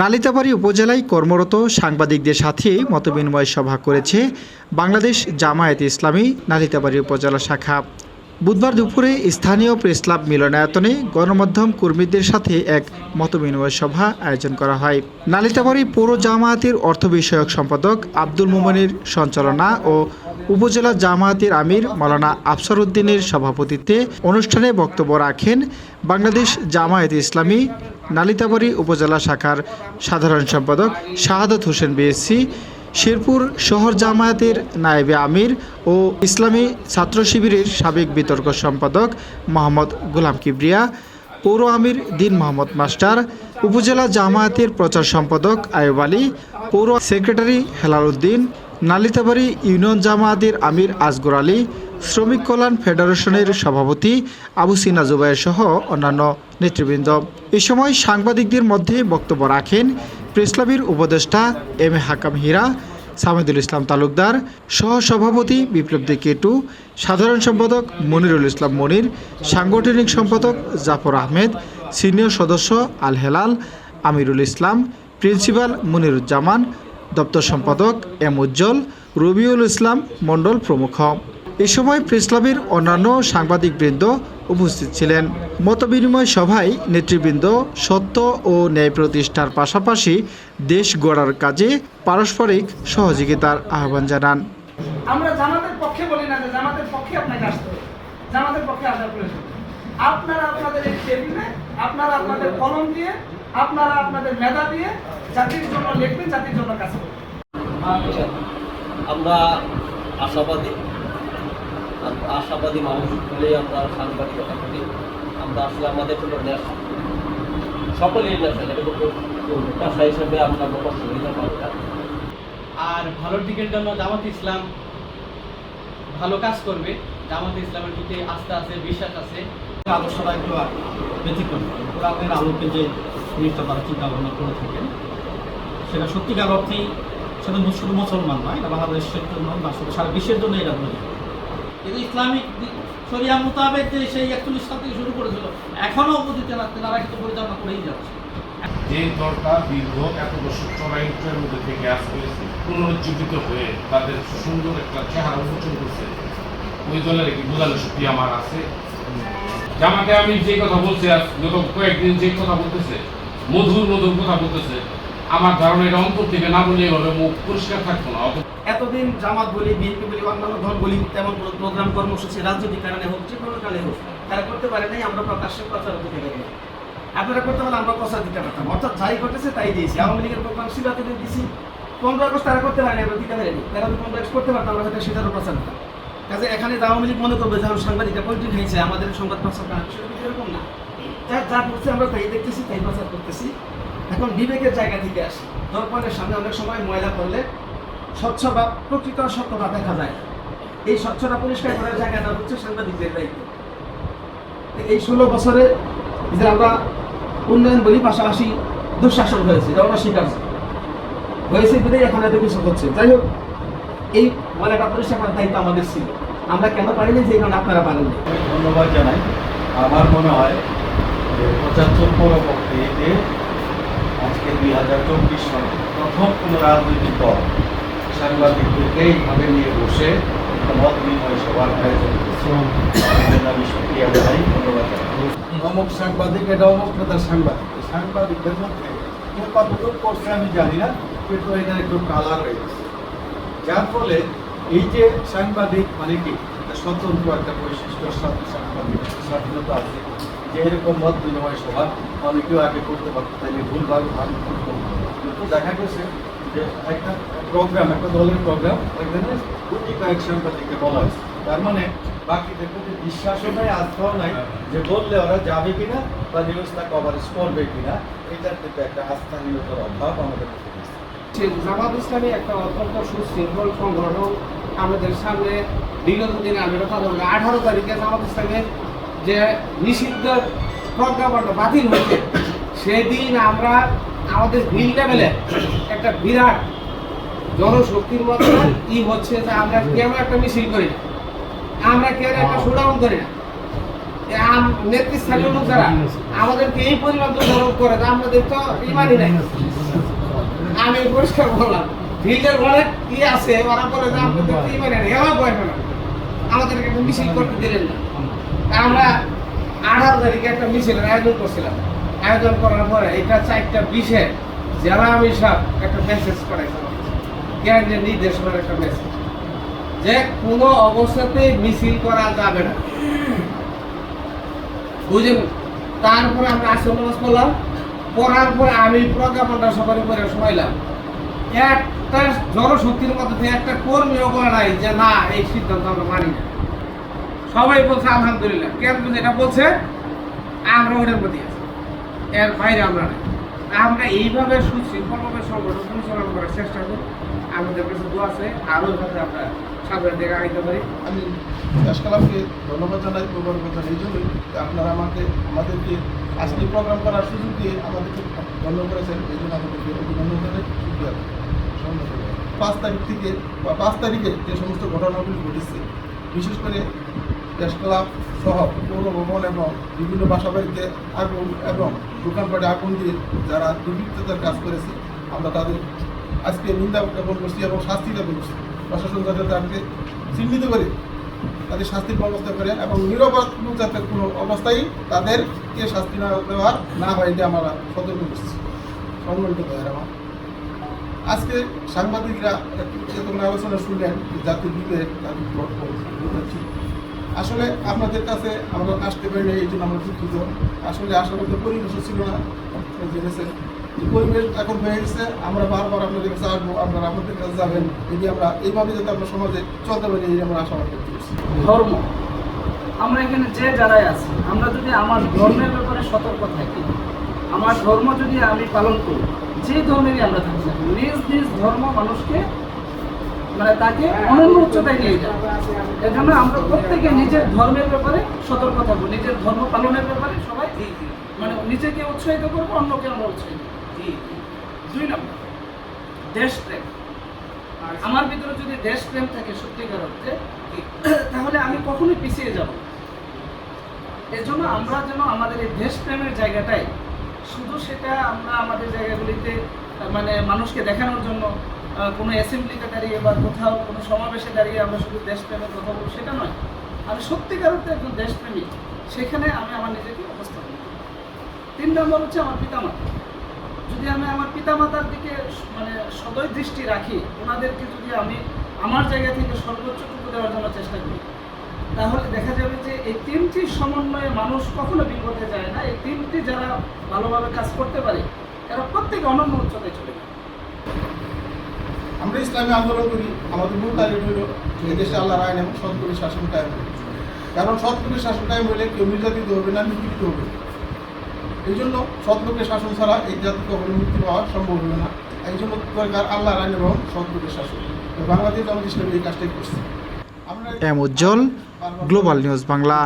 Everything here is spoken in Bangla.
নালিতাবাড়ী উপজেলায় কর্মরত সাংবাদিকদের সাথে মতবিনিময় সভা করেছে বাংলাদেশ জামায়াত ইসলামী নালিতাবাড়ী উপজেলা শাখা। বুধবার দুপুরে স্থানীয় প্রেস ক্লাব মিলনায়তনে গণমাধ্যম কর্মীদের সাথে এক মতবিনিময় সভা আয়োজন করা হয়। নালিতাবাড়ী পৌর জামায়াতের অর্থ বিষয়ক সম্পাদক আব্দুল মোমনের সঞ্চালনা ও উপজেলা জামায়াতের আমির মৌলানা আফসার উদ্দিনের সভাপতিত্বে অনুষ্ঠানে বক্তব্য রাখেন বাংলাদেশ জামায়াত ইসলামী নালিতাবাড়ী উপজেলা শাখার সাধারণ সম্পাদক শাহাদত হোসেন বিএসসি, শেরপুর শহর জামায়াতের নায়েবে আমির ও ইসলামী ছাত্র শিবিরের সাবেক বিতর্ক সম্পাদক মোহাম্মদ গোলাম কিবরিয়া, পৌর আমির দিন মোহাম্মদ মাস্টার, উপজেলা জামায়াতের প্রচার সম্পাদক আয়ুব আলী, পৌর সেক্রেটারি হেলাল উদ্দিন নালিতাবাড়ি ইউনিয়ন জামায়াতের আমির আসগর আলী শ্রমিক কল্যাণ ফেডারেশনের সভাপতি আবু সিনা জুবাইর সহ অন্যান্য নেতৃবৃন্দ। এ সময় সাংবাদিকদের মধ্যে বক্তব্য রাখেন প্রেসক্লাবের উপদেষ্টা এম এ হাকাম হীরা, সামিদুল ইসলাম তালুকদার সহ সভাপতি বিপ্লব দে কেটু, সাধারণ সম্পাদক মনিরুল ইসলাম মনির, সাংগঠনিক সম্পাদক জাফর আহমেদ, সিনিয়র সদস্য আল হেলাল, আমিরুল ইসলাম, প্রিন্সিপাল মনিরুজ্জামান, দপ্তর সম্পাদক এম উজ্জ্বল, রবিউল ইসলাম মণ্ডল প্রমুখ। এ সময় প্রেস ক্লাবের অন্যান্য সাংবাদিকবৃন্দ উপস্থিত ছিলেন। মতবিনিময় সভায় নেতৃবৃন্দ সত্য ও ন্যায় প্রতিষ্ঠার পাশাপাশি দেশ গড়ার কাজে পারস্পরিক সহযোগিতার আহ্বান জানান। আমরা জামাতের পক্ষে বলি না যে জামাতের পক্ষে আপনাকে আসতে হবে। জামাতের পক্ষে আসার প্রয়োজন আপনারা আপনাদের এই টেবিলে আপনারা আপনাদের কলম দিয়ে আপনারা আপনাদের মেধা দিয়ে জাতির জন্য লিখবেন জাতির জন্য কাজ করবেন। আমরা আশাবাদী আশাবাদী মানুষ হলে আমরা সাংবাদিকতা করি আমরা আসলে আমাদের কোনো নেশা সকলেই নেশা এটা পেশা হিসেবে আমরা প্রকাশ করি না। আর ভালোর দিকের জন্য জামাত ইসলাম ভালো কাজ করবে। জামাত ইসলামের প্রতি আস্থা আছে বিশ্বাস আছে। আদর্শটা একটু ব্যতিক্রম। কোরআনের আলোকে যে জিনিসটা তারা চিন্তা ভাবনা করে থাকেন সেটা সত্যিকার অর্থেই সেটা শুধু মুসলমান নয় এটা বাংলাদেশের জন্য বা শুধু সারা বিশ্বের জন্য এটা প্রয়োজন কিন্তু ইসলামিক শরিয়া মোতাবেক যে সেই একচল্লিশ সাল থেকে শুরু করেছিল, এখনও অবধি তেনারা কিন্তু পরিচালনা করেই যাচ্ছে। যে দলটা দীর্ঘ এত বছর মধ্যে থেকে পুনরুজ্জীবিত হয়ে তাদের সুন্দর একটা চেহারা উন্মোচন করছে, ওই দলের বোঝানো শক্তি আমার আছে। আমি যে কথা বলছি গত কয়েকদিন যে কথা বলতেছে, মধুর মধুর কথা বলতেছে, আমার ধারণা এটা অন্তর থেকে না বলে এভাবে মুখ পরিষ্কার থাকতো না অত এতদিন জামাত বলি, বিএনপি বলি, অন্যান্য দল বলি, তেমন কোনো প্রোগ্রাম কর্মসূচি, রাজনৈতিক কারণে হোক, যে কোনো কারণে হোক, তারা করতে পারে নাই, আমরা প্রকাশ্যে প্রচার দিতে পারি। আপনারা করতে পারলে আমরা প্রচার দিতে পারতাম। অর্থাৎ যাই ঘটেছে তাই দিয়েছি। আওয়ামী লীগের প্রোগ্রাম শিলাতে দিয়েছি পনেরো আগস্ট তারা করতে পারেনি আমরা দিতে পারিনি তারা যদি পনেরো আগস্ট করতে পারতাম আমরা হয়তো সেটারও প্রচার দিতাম। কাজে এখানে আওয়ামী লীগ মনে করবে যে আমার সাংবাদিকরা পলিটিক হয়েছে আমাদের সংবাদ প্রচার করা কিন্তু এরকম না। যা যা করছে, আমরা তাই দেখতেছি, তাই প্রচার করতেছি। এখন বিবেকের জায়গা থেকে আসি। দর্পণের সামনে অনেক সময় ময়লা করলে স্বচ্ছ বা প্রকৃত সত্যতা দেখা যায়। এই স্বচ্ছতা পরিষ্কার করার জায়গাটা হচ্ছে সাংবাদিকদের দায়িত্ব। এই ষোলো বছরে যে আমরা উন্নয়ন বলি, পাশাপাশি দুঃশাসন হয়েছে এটা স্বীকার হয়েছে। বলেই এখন এত কিছু হচ্ছে। যাই হোক, এই ময়লাটা পরিষ্কার করার দায়িত্ব আমাদের ছিল। আমরা কেন পারিনি যে কারণে আপনারা পারেননি ধন্যবাদ জানাই। আমার মনে হয় যে পঁচাত্তর পরবর্তী যে আজকে দুই হাজার চব্বিশ সালে প্রথম কোনো রাজনৈতিক দল সাংবাদিকদেরকে এইভাবে নিয়ে বসে মত বিনিময় সভার আয়োজন আমি সুক্রিয়া জানাই ধন্যবাদ অমুক সাংবাদিক এটা অমুক নেতার সাংবাদিক সাংবাদিকদের মধ্যে কে কতটুকু করছে আমি জানি না কিন্তু এখানে একটু কালার হয়ে গেছে যার ফলে এই যে সাংবাদিক মানে কি স্বতন্ত্র একটা বৈশিষ্ট্য সাংবাদিক স্বাধীনতা আছে। যে এরকম মত বিনিময় সভা, অনেকেও আগে করতে পারতো, তাই ভুলভাবে ভাবে করতো কিন্তু দেখা গেছে যে একটা প্রোগ্রাম একটা দলের প্রোগ্রাম এখানে কোটি কয়েক সাংবাদিককে বলা হয়েছে। তার মানে বাকিদের প্রতি বিশ্বাসও নাই আস্থাও নাই যে বললে ওরা যাবে কিনা বা নিউজটা কভারেজ করবে কিনা, এটার কিন্তু একটা আস্থাহীনতার অভাব আমাদের। জামাত ইসলামী একটা অত্যন্ত সুশৃঙ্খল সংগঠন। আমাদের সামনে বিগত দিনে আমি কথা বলব আঠারো তারিখে জামাত ইসলামের যে নিষিদ্ধ প্রজ্ঞাপনটা বাতিল হয়েছে, সেদিন আমরা আমাদের বিল লেভেলে একটা বিরাট জনশক্তির মতো ই হচ্ছে যে আমরা কেন একটা মিছিল করি না? আমরা কেন একটা শোডাউন করি না? নেতৃস্থানীয় লোক যারা, আমাদেরকে এই পরিমাণ করে আমাদের তো ইমানই নাই। আমি পরিষ্কার বললাম ভিড়ের অনেক ই আছে, ওরা বলে যে আমাদের তো নাই ভয় পেলাম আমাদেরকে মিছিল করতে দিলেন না। আমরা আঠারো তারিখে একটা মিছিলের আয়োজন করছিলাম। আয়োজন করার পরে এটা চারটা বিশে জেলা আমি সব একটা মেসেজ করাইছিলাম কেন্দ্রের নির্দেশনার একটা মেসেজ যে কোনো অবস্থাতেই মিছিল করা যাবে না। বুঝলেন? তারপরে আমরা আসর নামাজ পড়লাম। পড়ার পরে আমি প্রজ্ঞাপনটা সবার উপরে শোনাইলাম। একটা জনশক্তির মধ্যে একটা কর্মীও বলে নাই যে, না, এই সিদ্ধান্ত আমরা মানি না। সবাই বলছে, আলহামদুলিল্লাহ। কেন্দ্র যেটা বলছে, আমরা ওটার প্রতি এর বাইরে আমরা নাই। আমরা এইভাবে সুশৃঙ্খলভাবে সংগঠন পরিচালনা করার চেষ্টা করি। আমাদের কাছে দোয়া আছে, আরও যাতে আমরা সামনের দিকে আগাইতে পারি। আমি দেশকালামকে ধন্যবাদ জানাই প্রবর্তন জানাই এই জন্যই আপনারা আমাকে, আমাদেরকে আজকে প্রোগ্রাম করার সুযোগ দিয়ে আমাদেরকে ধন্য করেছেন। এই জন্য আমাদেরকে অভিনন্দন জানাই, শুক্রিয়া। পাঁচ তারিখ থেকে বা পাঁচ তারিখে যে সমস্ত ঘটনাগুলি ঘটেছে, বিশেষ করে দেশকলাপ সহ পৌর ভবন এবং বিভিন্ন বাসাবাড়িতে আগুন এবং দোকানপাটে আগুন দিয়ে যারা দুর্বৃত্ততার কাজ করেছে আমরা তাদের আজকে নিন্দা জ্ঞাপন করছি এবং শাস্তি জ্ঞাপন করছি প্রশাসন যাতে তাদেরকে চিহ্নিত করে তাদের শাস্তির ব্যবস্থা করে এবং নিরপরাধ যাতে কোনো অবস্থায় তাদেরকে শাস্তি না দেওয়ার না হয় এটা আমরা সতর্ক করছি সম্মানিত আমার আজকে সাংবাদিকরা এতক্ষণ আলোচনা শুনলেন যে জাতির দিকে পক্ষ, বুঝেছি। আসলে আপনাদের কাছে আমরা আসতে পারি না এই জন্য আমরা দুঃখিত। আসলে আসার মতো পরিবেশও ছিল না জেনেছেন। পরিবেশ এখন হয়ে গেছে, আমরা বারবার আপনাদের কাছে আসব, আপনারা আমাদের কাছে যাবেন। যদি আমরা এইভাবে যাতে আমরা সমাজে চলতে পারি, এই আমরা আশাবাদ করতে ধর্ম। আমরা এখানে যে যারাই আছি, আমরা যদি আমার ধর্মের ব্যাপারে সতর্ক থাকি, আমার ধর্ম যদি আমি পালন করি, যে ধর্মেরই আমরা থাকি নিজ নিজ ধর্ম মানুষকে মানে তাকে অনন্য উচ্চতায় নিয়ে যায়। এজন্য আমরা প্রত্যেকে নিজের ধর্মের ব্যাপারে সতর্ক থাকব নিজের ধর্ম পালনের ব্যাপারে সবাই মানে নিজেকে উৎসাহিত করব অন্যকে আমরা উৎসাহিত। দুই নম্বর দেশপ্রেম। আমার ভিতরে যদি দেশপ্রেম থাকে সত্যিকার অর্থে তাহলে আমি কখনোই পিছিয়ে যাব। এর জন্য আমরা যেন আমাদের এই দেশপ্রেমের জায়গাটাই শুধু সেটা আমরা আমাদের জায়গাগুলিতে মানে মানুষকে দেখানোর জন্য কোনো অ্যাসেম্বলিতে দাঁড়িয়ে বা কোথাও কোনো সমাবেশে দাঁড়িয়ে আমরা শুধু দেশপ্রেমের কথা বলব সেটা নয়, আমি সত্যিকার অর্থে একজন দেশপ্রেমিক, সেখানে আমি আমার নিজেকে উপস্থাপন করি। তিন নম্বর হচ্ছে আমার পিতামাতা। যদি আমি আমার পিতামাতার দিকে মানে সদয় দৃষ্টি রাখি, ওনাদেরকে যদি আমি আমার জায়গা থেকে সর্বোচ্চটুকু দেওয়ার জন্য চেষ্টা করি, তাহলে দেখা যাবে যে এই তিনটি সমন্বয়ে মানুষ কখনো বিপদে যায় না। এই তিনটি যারা ভালোভাবে কাজ করতে পারে এরা প্রত্যেকে অনন্য উচ্চতায় চলে যায়। আমরা ইসলামী আন্দোলন করি আমাদের মূল টার্গেট হইল এই দেশে আল্লাহর আইন এবং সৎগুলির শাসন কায়েম। কারণ সৎগুলির শাসন কায়েম হলে কেউ নির্যাতিত হবে না নিপীড়িত হবে। এই জন্য সৎলোকের শাসন ছাড়া এই জাতি কখনো মুক্তি পাওয়া সম্ভব হবে না। এই জন্য দরকার আল্লাহর আইন এবং সৎলোকের শাসন। তো বাংলাদেশ আমাদের ইসলামী এই কাজটাই করছে। আমরা M Ujjwal global news Bangla